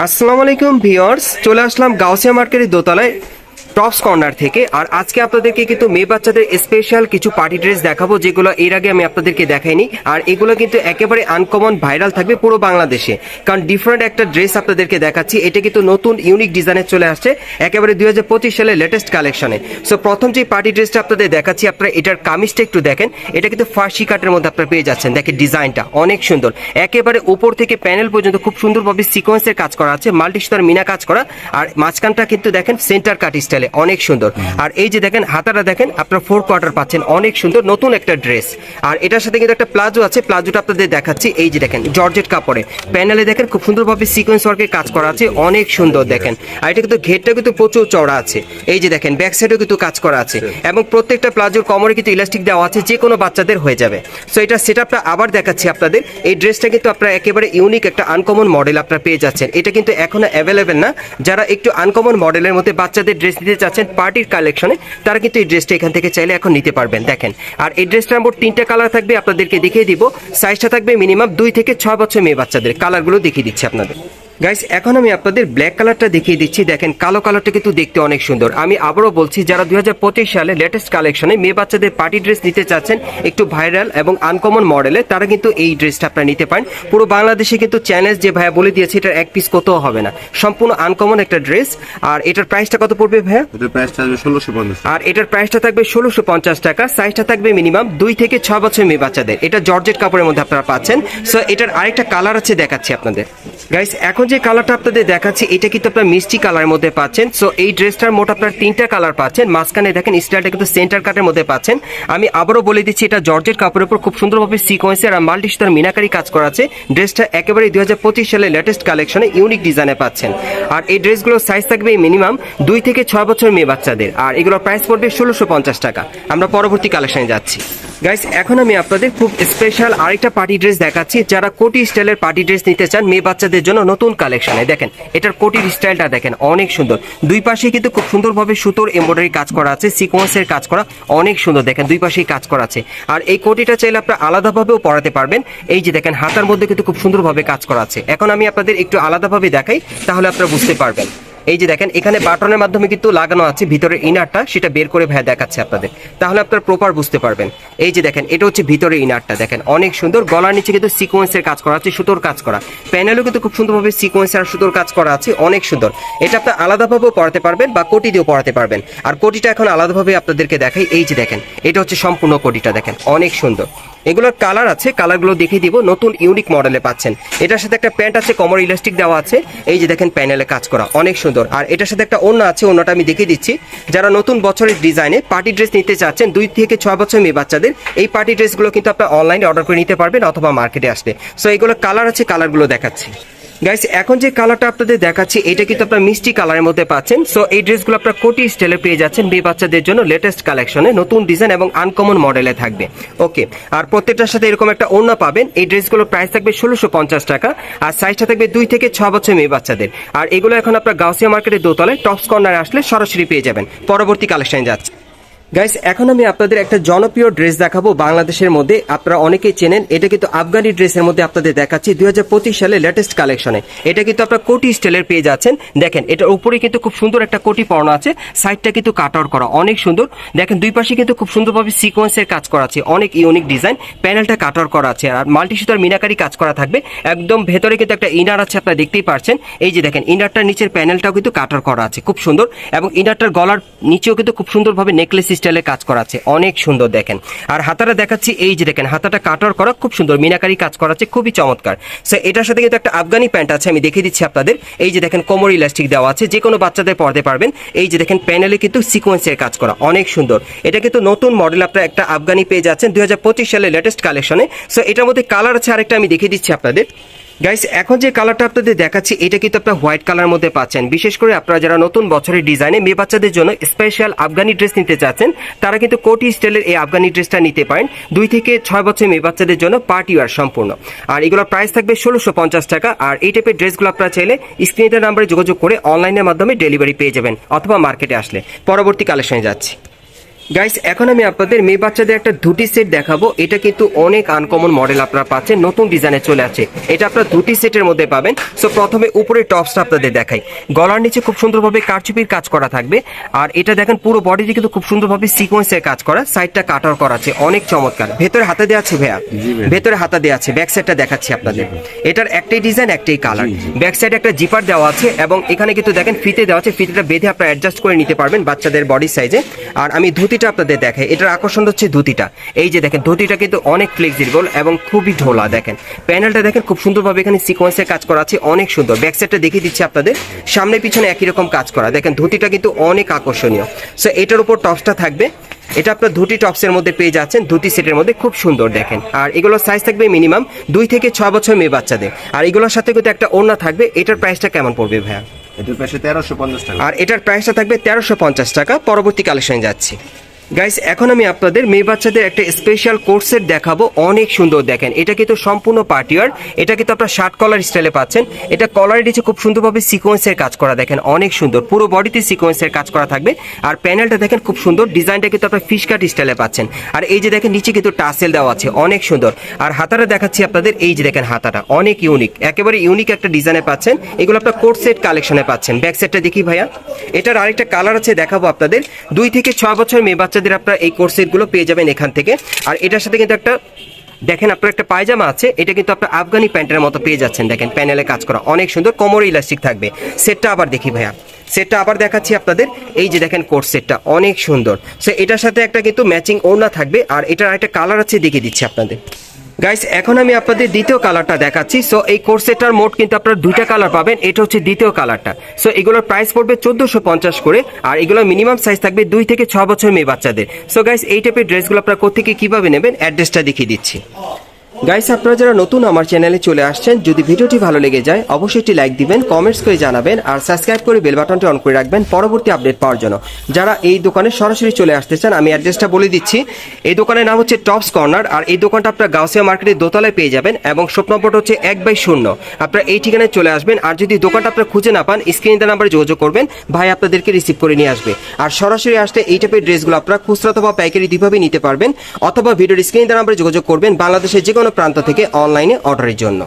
আসসালামু আলাইকুম ভিওর্স চলে আসলাম গাউসিয়া মার্কেটের দোতলায়। টপস কর্নার থেকে। আর আজকে আপনাদেরকে কিন্তু মেয়ে বাচ্চাদের স্পেশাল কিছু পার্টি ড্রেস দেখাবো, যেগুলো এর আগে আমি আপনাদেরকে দেখাইনি। আর এগুলো কিন্তু একেবারে আনকমন ভাইরাল থাকবে পুরো বাংলাদেশে। কারণ ডিফারেন্ট একটা ড্রেস আপনাদেরকে দেখাচ্ছি, এটা কিন্তু নতুন ইউনিক ডিজাইনে চলে আসছে, একেবারে দুই হাজার পঁচিশ সালের লেটেস্ট কালেকশনে সো প্রথম যে পার্টি ড্রেসটা আপনাদের দেখাচ্ছি, আপনারা এটার কামিজটা একটু দেখেন। এটা কিন্তু ফার্সি কাটের মধ্যে আপনারা পেয়ে যাচ্ছেন। দেখেন ডিজাইনটা, অনেক সুন্দর। একেবারে উপর থেকে প্যানেল পর্যন্ত খুব সুন্দরভাবে সিকোয়েন্সের কাজ করা আছে মাল্টি সুতার মিনা কাজ করা। আর মাঝখানটা কিন্তু দেখেন সেন্টার কাট স্টাইলে অনেক সুন্দর। আর এই যে দেখেন, হাতাটা দেখেন, আপনারা ফোর কোয়ার্টার পাচ্ছেন, অনেক সুন্দর, নতুন একটা ড্রেস আর এটার সাথে কিন্তু একটা প্লাজো আছে, প্লাজোটা আপনাদের দেখাচ্ছি। এই যে দেখেন, জর্জেট কাপড়ে। প্যানেলে দেখেন, খুব সুন্দরভাবে সিকোয়েন্স ওয়ার্কের কাজ করা আছে, অনেক সুন্দর দেখেন। আর এটা কিন্তু ঘেরটা কিন্তু প্রচুর চড়া আছে। এই যে দেখেন ব্যাক সাইডেও কিন্তু কাজ করা আছে। এবং প্রত্যেকটা প্লাজোর কমরে কিন্তু ইলাস্টিক দেওয়া আছে, যে কোনো বাচ্চাদের হয়ে যাবে। সো এটা সেটআপটা আবার দেখাচ্ছি আপনাদের। এই ড্রেসটা কিন্তু আপনারা একেবারে ইউনিক একটা আনকমন মডেল আপনারা পেয়ে যাচ্ছেন। এটা কিন্তু এখনও অ্যাভেলেবেল না। যারা একটু আনকমন মডেলের মধ্যে বাচ্চাদের ড্রেস নিতে চাচ্ছেন পার্টির কালেকশনে, তারা কিন্তু এই ড্রেসটা এখান থেকে চাইলে এখন নিতে পারবেন। দেখেন, আর এই ড্রেসটার মোট তিনটা কালার থাকবে, আপনাদেরকে দেখিয়ে দিব। সাইজটা থাকবে মিনিমাম দুই থেকে ছয় বছর মেয়ে বাচ্চাদের। কালারগুলো দেখিয়ে দিচ্ছে আপনাদের। গাইস এখন আমি আপনাদের ব্ল্যাক কালারটা দেখিয়ে দিচ্ছি। দেখেন কালো কালারটা কিন্তু দেখতে অনেক সুন্দর। আমি আবারও বলছি যারা দু হাজার পঁচিশ সালে লেটেস্ট কালেকশনে মেয়ে বাচ্চাদের পার্টি ড্রেস নিতে চাচ্ছেন একটু ভাইরাল এবং আনকমন মডেলে তারা কিন্তু এই ড্রেসটা আপনারা নিতে পারেন। পুরো বাংলাদেশে কিন্তু চ্যালেঞ্জ যে ভাইয়া বলে দিয়েছে এটার এক পিস কত হবে না। সম্পূর্ণ আনকমন একটা ড্রেস আর এটার প্রাইসটা কত পড়বে ভাইয়া? এটার প্রাইসটা আসবে ষোলোশো পঞ্চাশ আর এটার প্রাইসটা থাকবে ষোলোশো পঞ্চাশ টাকা। সাইজটা থাকবে মিনিমাম দুই থেকে ছ বছর মেয়ে বাচ্চাদের। এটা জর্জেট কাপড়ের মধ্যে আপনারা পাচ্ছেন। সো এটার আরেকটা কালার আছে দেখাচ্ছি আপনাদের। গাইস এখন যে কালারটা আপনাদের দেখাচ্ছি, এটা কিন্তু আপনার মিষ্টি কালারের মধ্যে পাচ্ছেন। সো এই ড্রেসটার মোট আপনার তিনটা কালার পাচ্ছেন। মাঝখানে দেখেন স্টাইলটা কিন্তু সেন্টার কাটের মধ্যে পাচ্ছেন। আমি আবারও বলে দিচ্ছি, এটা জর্জেট কাপড়ের উপর খুব সুন্দরভাবে সিকোয়েন্সের আর মাল্টি সুতার মিনাকারি কাজ করা আছে। ড্রেসটা একেবারে দুই হাজার পঁচিশ সালের লেটেস্ট কালেকশনে ইউনিক ডিজাইনে পাচ্ছেন। আর এই ড্রেসগুলোর সাইজ থাকবে মিনিমাম দুই থেকে ছয় বছর মেয়ে বাচ্চাদের। আর এগুলোর প্রাইস পড়বে ষোলোশো পঞ্চাশ টাকা। আমরা পরবর্তী কালেকশনে যাচ্ছি। গাইস এখন আমি আপনাদের খুব স্পেশাল আরেকটা পার্টি ড্রেস দেখাচ্ছি। যারা কোটি স্টাইলের পার্টি ড্রেস নিতে চান, মেয়ে বাচ্চাদের জন্য নতুন কালেকশনে দেখেন, এটার কোটির স্টাইলটা দেখেন, অনেক সুন্দর। দুই পাশে কিন্তু খুব সুন্দরভাবে সুতোর এমব্রয়ডারি কাজ করা আছে সিকোয়েন্সের কাজ করা, অনেক সুন্দর। দেখেন, দুই পাশেই কাজ করা আছে। আর এই কোটিটা চাইলে আপনারা আলাদাভাবেও পরাতে পারবেন। এই যে দেখেন, হাতার মধ্যে কিন্তু খুব সুন্দরভাবে কাজ করা আছে। এখন আমি আপনাদের একটু আলাদাভাবে দেখাই, তাহলে আপনারা বুঝতে পারবেন। এই যে দেখেন, এখানে বাটনের মাধ্যমে কিন্তু লাগানো আছে, ভিতরের ইনারটা সেটা বের করে ভাই দেখাচ্ছে আপনাদের। তাহলে আপনারা প্রপার বুঝতে পারবেন। এই যে দেখেন, এটা হচ্ছে ভিতরের ইনারটা দেখেন, অনেক সুন্দর। গলার নিচে কিন্তু সিকোয়েন্সের কাজ করা আছে, সুতোর কাজ করা। প্যানেলও কিন্তু খুব সুন্দরভাবে সিকোয়েন্স আর সুতোর কাজ করা আছে, অনেক সুন্দর। এটা আপনার আলাদাভাবেও পড়াতে পারবেন বা কোটি দিয়েও পড়াতে পারবেন। আর কোটিটা এখন আলাদাভাবে আপনাদেরকে দেখাই। এই যে দেখেন, এটা হচ্ছে সম্পূর্ণ কোটিটা, দেখেন, অনেক সুন্দর। এগুলোর কালার আছে কালারগুলো দেখিয়ে দিব, নতুন ইউনিক মডেলে পাচ্ছেন। এটার সাথে একটা প্যান্ট আছে কমর ইলাস্টিক দেওয়া আছে, এই যে দেখেন প্যানেলে কাজ করা, অনেক সুন্দর। আর এটার সাথে একটা অন্য আছে অন্যটা আমি দেখিয়ে দিচ্ছি। যারা নতুন বছরের ডিজাইনে পার্টি ড্রেস নিতে চাচ্ছেন, দুই থেকে ছয় বছর মেয়ে বাচ্চাদের, এই পার্টি ড্রেসগুলো কিন্তু আপনার অনলাইনে অর্ডার করে নিতে পারবেন অথবা মার্কেটে আসলে। সো এগুলো কালার আছে কালারগুলো দেখাচ্ছি। গাইস এখন যে কালারটা আপনাদের দেখাচ্ছি, এটা কিন্তু আপনার মিষ্টি কালারের মধ্যে পাচ্ছেন। সো এই ড্রেসগুলো আপনার কোটি স্টাইলে পেয়ে যাচ্ছেন মেয়ে বাচ্চাদের জন্য লেটেস্ট কালেকশনে নতুন ডিজাইন এবং আনকমন মডেলে থাকবে। ওকে আর প্রত্যেকটার সাথে এরকম একটা ওড়না পাবেন। এই ড্রেসগুলোর প্রাইস থাকবে ষোলোশো পঞ্চাশ টাকা। আর সাইজটা থাকবে দুই থেকে ছ বছর মেয়ে বাচ্চাদের। আর এগুলো এখন আপনার গাউসিয়া মার্কেটের দোতলায় টপস কর্নারে আসলে সরাসরি পেয়ে যাবেন। পরবর্তী কালেকশনে যাচ্ছে। গাইস এখন আমি আপনাদের একটা জনপ্রিয় ড্রেস দেখাবো বাংলাদেশের মধ্যে। আপনারা অনেকেই চেনেন, এটা কিন্তু আফগানি ড্রেসের মধ্যে আপনাদের দেখাচ্ছি দুই হাজার পঁচিশ সালে লেটেস্ট কালেকশনে এটা কিন্তু আপনার কোটি স্টাইলের পেয়ে যাচ্ছেন। দেখেন, এটার উপরে কিন্তু খুব সুন্দর একটা কোটি পড়ানো আছে সাইডটা কিন্তু কাট আউট করা, অনেক সুন্দর। দেখেন, দুই পাশে কিন্তু খুব সুন্দরভাবে সিকোয়েন্সের কাজ করা আছে, অনেক ইউনিক ডিজাইন প্যানেলটা কাট আউট করা আছে, আর মাল্টি সুতার মিনাকারি কাজ করা থাকবে। একদম ভেতরে কিন্তু একটা ইনার আছে, আপনারা দেখতেই পারছেন। এই যে দেখেন ইনারটার নিচের প্যানেলটাও কিন্তু কাট আউট করা আছে, খুব সুন্দর। এবং ইনারটার গলার নিচেও কিন্তু খুব সুন্দরভাবে নেকলেস স্টাইলে কাজ করা আছে অনেক সুন্দর দেখেন। আর হাতাটা দেখাচ্ছি, এই যে দেখেন, হাতাটা কাটার করা খুব সুন্দর, মিনাকারি কাজ করা আছে খুবই চমৎকার। সো এটার সাথে কিন্তু একটা আফগানি প্যান্ট আছে, আমি দেখিয়ে দিচ্ছি আপনাদের। এই যে দেখেন, কোমর ইলাস্টিক দেওয়া আছে, যে কোনো বাচ্চাদের পড়তে পারবেন। এই যে দেখেন, প্যানেলে কিন্তু সিকোয়েন্সের কাজ করা, অনেক সুন্দর। এটা কিন্তু নতুন মডেল আপনার একটা আফগানি পেয়ে যাচ্ছেন দুই হাজার পঁচিশ সালে লেটেস্ট কালেকশনে সো এটার মধ্যে কালার আছে, আরেকটা আমি দেখিয়ে দিচ্ছি আপনাদের। গাইস এখন যে কালারটা আপনাদের দেখাচ্ছি, এটা কিন্তু আপনার হোয়াইট কালার মধ্যে পাচ্ছেন। বিশেষ করে আপনারা যারা নতুন বছরের ডিজাইনে মেয়ে বাচ্চাদের জন্য স্পেশাল আফগানি ড্রেস নিতে চাচ্ছেন, তারা কিন্তু কোটি স্টাইলের এই আফগানি ড্রেসটা নিতে পারেন। দুই থেকে ছয় বছর মেয়ে বাচ্চাদের জন্য পার্টি ওয়ার সম্পূর্ণ। আর এগুলোর প্রাইস থাকবে ষোলোশো পঞ্চাশ টাকা। আর এই টাইপের ড্রেসগুলো আপনারা চাইলে স্ক্রিনের নাম্বারে যোগাযোগ করে অনলাইনের মাধ্যমে ডেলিভারি পেয়ে যাবেন, অথবা মার্কেটে আসলে। পরবর্তী কালেকশনে যাচ্ছি। গাইস এখন আমি আপনাদের মেয়ে বাচ্চাদের একটা ধুতি সেট দেখাবো। এটা কিন্তু অনেক আনকমন মডেল আপনারা পাচ্ছেন নতুন ডিজাইনে চলে আসছে। এটা আপনারা ধুতি সেটের মধ্যে পাবেন। সো প্রথমে উপরে টপসটা আপনাদের দেখাই। গলার নিচে খুব সুন্দরভাবে কারচুপির কাজ করা থাকবে। আর এটা দেখেন পুরো বডিতে কিন্তু খুব সুন্দরভাবে সিকোয়েন্সের কাজ করা। সাইডটা কাটার করা আছে অনেক চমৎকার। ভেতরে হাতে দেওয়া আছে ভাইয়া? ভেতরে হাতা দেওয়া আছে ব্যাক সাইডটা দেখাচ্ছি আপনাদের। এটার একটাই ডিজাইন একটাই কালার ব্যাক সাইডে একটা জিপার দেওয়া আছে এবং এখানে কিন্তু দেখেন ফিতে দেওয়া আছে। ফিতেটা বেঁধে আপনারা অ্যাডজাস্ট করে নিতে পারবেন বাচ্চাদের বডি সাইজে আর আমি ধুতিটা আপনাদের দেখাই। এটার আকর্ষণ হচ্ছে ধুতিটা। এই যে দেখেন ধুতিটা কিন্তু অনেক ফ্লেক্সিবল এবং খুবই ঢোলা দেখেন। প্যানেলটা দেখেন খুব সুন্দরভাবে এখানে সিকোয়েন্সের কাজ করা আছে অনেক সুন্দর। ব্যাক সাইডটা দেখিয়ে দিচ্ছি আপনাদের। সামনে পিছনে একই রকম কাজ করা। দেখেন ধুতিটা কিন্তু অনেক আকর্ষণীয়। সো এটার উপর টপসটা থাকবে। এটা আপনার ধুতি টপসের মধ্যে পেয়ে যাচ্ছেন ধুতি সেটের মধ্যে খুব সুন্দর দেখেন। আর এগুলোর সাইজ থাকবে মিনিমাম দুই থেকে ছয় বছর মেয়ে বাচ্চাদের। আর এগুলোর সাথে কিন্তু একটা ওড়না থাকবে। এটার প্রাইসটা কেমন পড়বে ভাইয়া? এটার পাশে তেরোশো পঞ্চাশ টাকা। আর এটার প্রাইসটা থাকবে তেরোশো পঞ্চাশ টাকা। পরবর্তী কালেকশনে যাচ্ছি। গাইস এখন আমি আপনাদের মেয়ে বাচ্চাদের একটা স্পেশাল কোর্সেট দেখাবো। অনেক সুন্দর দেখেন। এটা কিন্তু সম্পূর্ণ পার্টিয়ার এটা কিন্তু আপনার শার্ট কলার স্টাইলে পাচ্ছেন। এটা কলারের নিচে খুব সুন্দরভাবে সিকোয়েন্সের কাজ করা দেখেন। অনেক সুন্দর। পুরো বডিতে সিকোয়েন্সের কাজ করা থাকবে। আর প্যানেলটা দেখেন খুব সুন্দর। ডিজাইনটা কিন্তু আপনার ফিশ কাট স্টাইলে পাচ্ছেন। আর এই যে দেখেন, নিচে কিন্তু টাসেল দেওয়া আছে। অনেক সুন্দর। আর হাতাটা দেখাচ্ছি আপনাদের। এই যে দেখেন হাতাটা। অনেক ইউনিক একেবারে ইউনিক একটা ডিজাইনে পাচ্ছেন। এগুলো আপনার কোর্ট সেট কালেকশনে পাচ্ছেন। ব্যাক সেটটা দেখি ভাইয়া। এটার আরেকটা কালার আছে দেখাবো আপনাদের। দুই থেকে ছয় বছর মেয়ে বাচ্চাদের আপনারা এই কোর্স সেটগুলো পেয়ে যাবেন এখান থেকে। আর এটার সাথে কিন্তু একটা, দেখেন আপনার একটা পায়জামা আছে, এটা কিন্তু আপনার আফগানি প্যান্টের মতো পেয়ে যাচ্ছেন, দেখেন প্যানেলে কাজ করা। অনেক সুন্দর, কোমর ইলাস্টিক থাকবে। সেটটা আবার দেখি ভাইয়া। সেটটা আবার দেখাচ্ছি আপনাদের। এই যে দেখেন কোর্স সেটটা অনেক সুন্দর। সে এটার সাথে একটা কিন্তু ম্যাচিং ওড়না থাকবে, আর এটার একটা কালার আছে, দেখিয়ে দিচ্ছি আপনাদের। গাইস এখন আমি আপনাদের দ্বিতীয় কালারটা দেখাচ্ছি। সো এই কোর্সেটার মোট কিন্তু আপনারা দুইটা কালার পাবেন। এটা হচ্ছে দ্বিতীয় কালারটা। সো এগুলোর প্রাইস পড়বে চোদ্দোশো পঞ্চাশ করে। আর এগুলোর মিনিমাম সাইজ থাকবে দুই থেকে ছ বছর মেয়ে বাচ্চাদের। সো গাইস এই টাইপের ড্রেসগুলো আপনারা কোথেকে কীভাবে নেবেন? অ্যাড্রেসটা দেখিয়ে দিচ্ছি। গাইস আপনারা যারা নতুন আমার চ্যানেলে চলে আসছেন, যদি ভিডিওটি ভালো লেগে যায়, অবশ্যই একটি লাইক দিবেন কমেন্টস করে জানাবেন, আর সাবস্ক্রাইব করে বেল বাটনটি অন করে রাখবেন পরবর্তী আপডেট পাওয়ার জন্য। যারা এই দোকানে সরাসরি চলে আসতে চান, আমি অ্যাড্রেসটা বলে দিচ্ছি। এই দোকানের নাম হচ্ছে টপস কর্নার আর এই দোকানটা আপনার গাউসিয়া মার্কেটের দোতলায় পেয়ে যাবেন, এবং শপ হচ্ছে এক বাই শূন্য। আপনারা এই ঠিকানায় চলে আসবেন, আর যদি দোকানটা আপনারা খুঁজে না পান স্ক্রিনে নাম্বারে যোগাযোগ করবেন, ভাই আপনাদেরকে রিসিভ করে নিয়ে আসবে। আর সরাসরি আসতে এই টাইপের ড্রেসগুলো আপনারা খুচরা অথবা পাইকারি দুইভাবে নিতে পারবেন, অথবা ভিডিওর স্ক্রিনে নাম্বারে যোগাযোগ করবেন, বাংলাদেশের যে কোনো প্রান্ত থেকে অনলাইনে অর্ডারের জন্য।